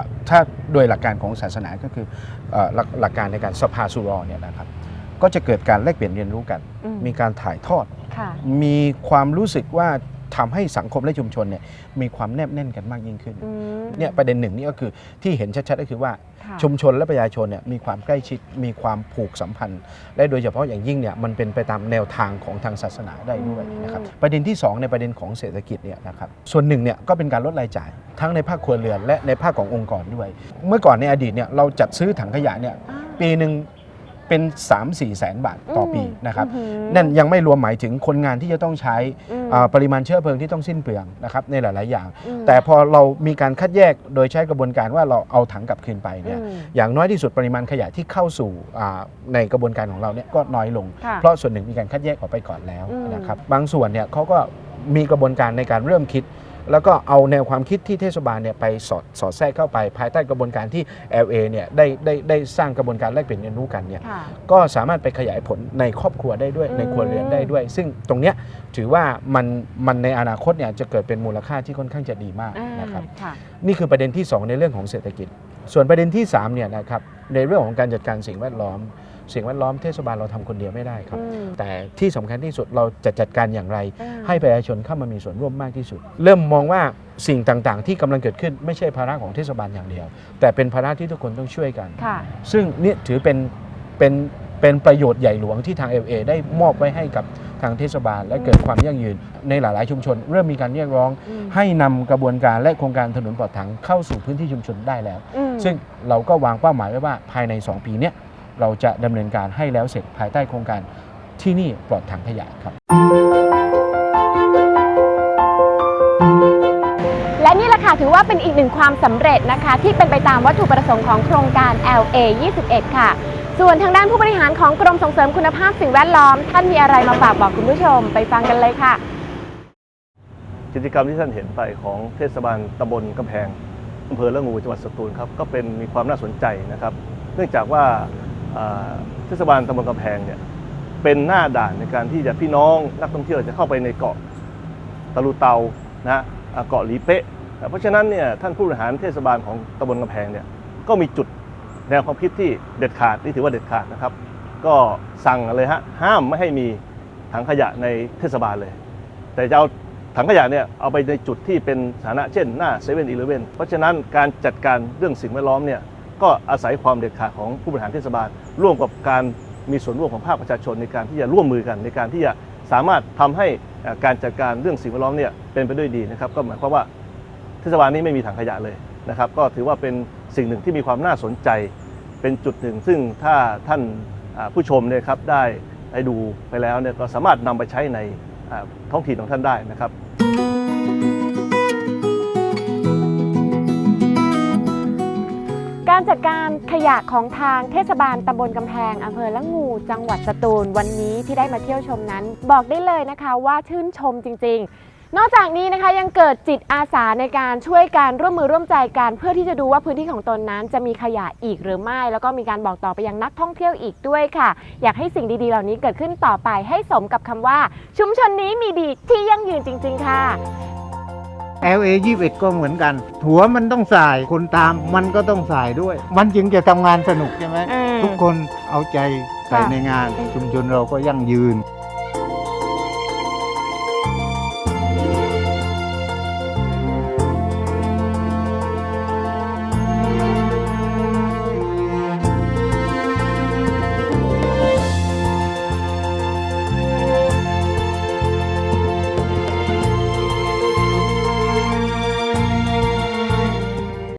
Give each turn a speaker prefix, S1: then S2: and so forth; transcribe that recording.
S1: าถ้าโดยหลักการของศาสนาก็คือเอ่อหลักหลักการในการสภาสุรอเนี่ยนะครับก็จะเกิดการแลกเปลี่ยนเรียนรู้กัน
S2: อืม
S1: มีการถ่ายทอด
S2: ค่ะ
S1: มีความรู้สึกว่า ทำให้สังคมและชุมชนเนี่ยมีความแนบแน่นกันมากยิ่งขึ้น
S2: อืม
S1: เนี่ยประเด็นหนึ่งนี่ก็คือที่เห็นชัดๆก็คือว่า
S2: ค่ะ
S1: ชุมชนและประชาชนเนี่ยมีความใกล้ชิดมีความผูกสัมพันธ์ และโดยเฉพาะอย่างยิ่งเนี่ยมันเป็นไปตามแนวทางของทางศาสนาได้ด้วยนะครับประเด็นที่2ในประเด็นของเศรษฐกิจเนี่ยนะครับส่วนหนึ่งเนี่ยก็เป็นการลดรายจ่าย ทั้งในภาคครัวเรือนและในภาคขององค์กรด้วย เมื่อก่อนในอดีตเนี่ยเราจัดซื้อถังขยะเนี่ย
S2: อ่า
S1: ปีหนึ่ง เป็น 3-4แสนบาทต่อปี
S2: ม
S1: นะครับ
S2: อื้อหือ
S1: นั่นยังไม่รวมหมายถึงคนงานที่จะต้องใช้
S2: อืม
S1: อ่าปริมาณเชื้อเพลิงที่ต้องสิ้นเปลืองนะครับในหลาย ๆ อย่าง
S2: อืม
S1: แต่พอเรามีการคัดแยกโดยใช้กระบวนการว่าเราเอาถังกลับคืนไปเนี่ย
S2: อืม
S1: อย่างน้อยที่สุดปริมาณขยะที่เข้าสู่อ่าในกระบวนการของเราเนี่ยก็น้อยลง
S2: ค่ะ
S1: เพราะส่วนหนึ่งมีการคัดแยกออกไปก่อนแล้ว
S2: อืม
S1: นะครับบางส่วนเนี่ยเขาก็มีกระบวนการในการเริ่มคิด แล้วก็เอาแนวความคิดที่เทศบาลเนี่ยไปสอดสอดแทรกเข้าไป ภายใต้กระบวนการที่ LA เนี่ยได้ได้ได้สร้างกระบวนการแลกเปลี่ยนเรียนรู้กันเนี่ย
S2: ค่ะ
S1: ก็สามารถไปขยายผลในครอบครัวได้ด้วย
S2: อืม
S1: ในครัวเรือนได้ด้วย ซึ่งตรงเนี้ยถือว่ามันมันในอนาคตเนี่ยจะเกิดเป็นมูลค่าที่ค่อนข้างจะดีมาก
S2: อ่า
S1: นะครับ
S2: ค่ะ
S1: นี่คือประเด็นที่ 2 ในเรื่องของเศรษฐกิจ ส่วนประเด็นที่3เนี่ยนะครับในเรื่องของการจัดการสิ่งแวดล้อม สิ่งแวดล้อมเทศบาลเราทำคนเดียวไม่ได้ครับ
S2: อืม
S1: แต่ที่สำคัญที่สุดเราจะจัดการอย่างไร
S2: อ่า
S1: ให้ประชาชนเข้ามามีส่วนร่วมมากที่สุด เริ่มมองว่าสิ่งต่างๆ ที่กำลังเกิดขึ้นไม่ใช่ภาระของเทศบาลอย่างเดียว แต่เป็นภาระที่ทุกคนต้องช่วยกัน
S2: ค่ะ
S1: ซึ่งเนี่ยถือเป็นเป็นเป็นประโยชน์ใหญ่หลวงที่ทาง LA ได้มอบไว้ให้กับทางเทศบาล และเกิดความยั่งยืนในหลาย ๆ ชุมชน เริ่มมีการเรียกร้อง
S2: อืม
S1: ให้นำกระบวนการและโครงการถนนปลอดถังเข้าสู่พื้นที่ชุมชนได้แล้ว
S2: อืม
S1: ซึ่งเราก็วางเป้าหมายไว้ว่าภายใน 2 ปีเนี้ย เราจะดำเนินการให้แล้วเสร็จภายใต้โครงการที่นี่ปลอดถังขยะครับ
S2: และนี่แหละค่ะถือว่าเป็นอีกหนึ่งความสำเร็จนะคะ ที่เป็นไปตามวัตถุประสงค์ของโครงการ LA 21 ค่ะ ส่วนทางด้านผู้บริหารของกรมส่งเสริมคุณภาพสิ่งแวดล้อม ท่านมีอะไรมาฝากบอกคุณผู้ชมไปฟังกันเลยค่ะ
S3: กิจกรรมที่ท่านเห็นไปของเทศบาลตำบลกำแพงอำเภอละงูจังหวัดสตูลครับก็เป็นมีความน่าสนใจนะครับ เนื่องจากว่าอ่า เทศบาลตำบลกำแพงเนี่ยเป็นหน้าด่านในการที่จะพี่น้องนักท่องเที่ยวจะเข้าไปในเกาะตะลุเตานะเกาะหลีเป๊ะ เพราะฉะนั้นเนี่ยท่านผู้บริหารเทศบาลของตำบลกำแพงเนี่ยก็มีจุดแนวความคิดที่เด็ดขาดนี่ถือว่าเด็ดขาดนะครับ ก็สั่งเลยฮะห้ามไม่ให้มีถังขยะในเทศบาลเลย แต่จะเอาถังขยะเนี่ยเอาไปในจุดที่เป็นสาธารณะเช่นหน้าเซเว่นอีเลเว่นเพราะฉะนั้นการจัดการเรื่องสิ่งแวดล้อมเนี่ย ก็อาศัยความเด็ดขาดของผู้บริหารเทศบาล ร่วมกับการมีส่วนร่วมของภาคประชาชนในการที่จะร่วมมือกันในการที่จะสามารถทำให้การจัดการเรื่องสิ่งแวดล้อมเนี่ยเป็นไปด้วยดีนะครับก็หมายความว่าเทศบาลนี้ไม่มีถังขยะเลยนะครับ ก็ถือว่าเป็นสิ่งหนึ่งที่มีความน่าสนใจ เป็นจุดหนึ่ง ซึ่งถ้าท่านผู้ชมเนี่ยครับได้ได้ดูไปแล้วเนี่ยก็สามารถนำไปใช้ในท้องถิ่นของท่านได้นะครับ
S2: ยะของทางเทศบาลตำบลกำแพงอำเภอละงู จังหวัดสตูล วันนี้ที่ได้มาเที่ยวชมนั้น บอกได้เลยนะคะว่าชื่นชมจริง ๆ นอกจากนี้นะคะยังเกิดจิตอาสาในการช่วยการร่วมมือร่วมใจกันเพื่อที่จะดูว่าพื้นที่ของตนนั้น จะมีขยะอีกหรือไม่ แล้วก็มีการบอกต่อไปยังนักท่องเที่ยวอีกด้วยค่ะ อยากให้สิ่งดีๆ เหล่านี้เกิดขึ้นต่อไปให้สมกับคำว่า ชุมชนนี้มีดีที่ยั่งยืนจริง ๆ ค่ะ
S4: LA 21 ก็เหมือนกัน หัวมันต้องสาย คนตามมันก็ต้องสายด้วย มันจึงจะทำงานสนุกใช่ไหม
S2: อืม
S4: ทุกคนเอาใจใส่
S2: ค่ะ
S4: ในงาน ชุมชนเราก็ยั่งยืน